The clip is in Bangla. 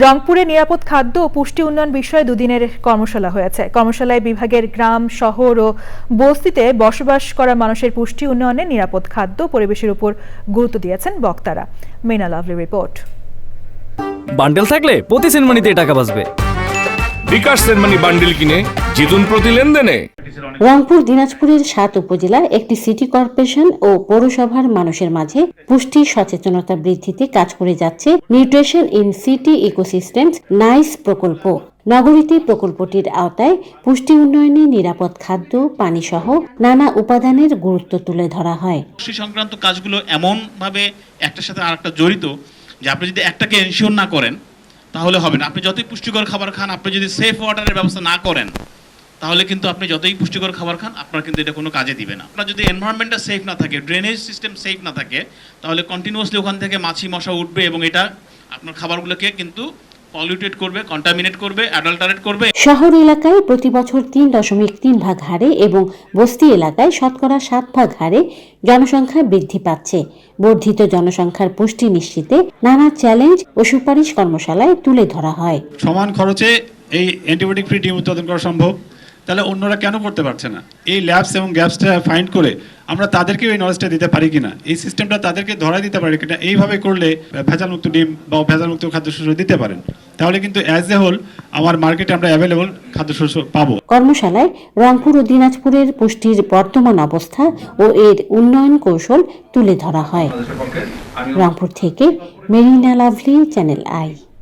রংপুরে নিরাপদ খাদ্য ও পুষ্টি উন্নয়ন বিষয়ে দুদিনের কর্মশালা হয়েছে। কর্মশালায় বিভাগের গ্রাম, শহর ও বস্তিতে বসবাস করা মানুষের পুষ্টি উন্নয়নে নিরাপদ খাদ্য পরিবেশের উপর গুরুত্ব দিয়েছেন বক্তারা। মেনা লাভলি রিপোর্ট। বান্ডেল থাকলে প্রতি সিনেমানিতে টাকা বাঁচবে। বিকাশ সেনমানি বান্ডিল কিনে জিতুন প্রতি লেনদেনে। রংপুর দিনাজপুরের সাত উপজেলা একটি সিটি কর্পোরেশন ও পৌরসভার মানুষের মাঝে পুষ্টি সচেতনতা বৃদ্ধিতে কাজ করে যাচ্ছে nutrition in city ecosystems NICE প্রকল্প। নগরীতে প্রকল্পটির আওতায় পুষ্টি উন্নয়নে নিরাপদ খাদ্য পানি সহ নানা উপাদানের গুরুত্ব তুলে ধরা হয়। পুষ্টি সংক্রান্ত কাজগুলো এমনভাবে একটার সাথে আরেকটা জড়িত যে আপনি যদি একটাকে এনশিওর না করেন তাহলে হবে না। আপনি যতই পুষ্টিকর খাবার খান, আপনি যদি সেফ ওয়াটারের ব্যবস্থা না করেন, তাহলে কিন্তু আপনি যতই পুষ্টিকর খাবার খান, আপনার কিন্তু এটা কোনো কাজে দিবে না। আপনার যদি এনভায়রনমেন্টটা সেফ না থাকে ড্রেনেজ সিস্টেম সেফ না থাকে, তাহলে কন্টিনিউয়াসলি ওখান থেকে মাছি, মশা উঠবে এবং এটা আপনার খাবারগুলোকে কিন্তু পলিউটেড করবে কন্টামিনেট করবে অ্যাডাল্টারেট করবে। শহর এলাকায় প্রতি বছর তিন দশমিক তিন ভাগ হারে এবং বস্তি এলাকায় শতকরা সাত ভাগ হারে জনসংখ্যা বৃদ্ধি পাচ্ছে। বর্ধিত জনসংখ্যার পুষ্টি নিশ্চিতে নানা চ্যালেঞ্জ ও সুপারিশ কর্মশালায় তুলে ধরা হয়। সমান খরচে এই অ্যান্টিবায়োটিক ফ্রি ডিম উৎপাদন করা সম্ভব? তাহলে অন্যরা কেন করতে পারছে না? এই ল্যাবস এবং গ্যাপসটা ফাইন্ড করে আমরা তাদেরকেও এই নলেজটা দিতে পারি কিনা? এই সিস্টেমটা তাদেরকে ধরাই দিতে পারি কিনা? এইভাবে করলে ভেজালমুক্ত ডিম বা ভেজালমুক্ত খাদ্যশস্য দিতে পারেন। তাহলে কিন্তু অ্যাজ এ হোল আমার মার্কেটে আমরা অ্যাভেলেবল খাদ্যশস্য পাব। কর্মশালায় রংপুর ও দিনাজপুরের পুষ্টির বর্তমান অবস্থা ও এর উন্নয়ন কৌশল তুলে ধরা হয়। রংপুর থেকে মেরিনা লাভলি চ্যানেল আই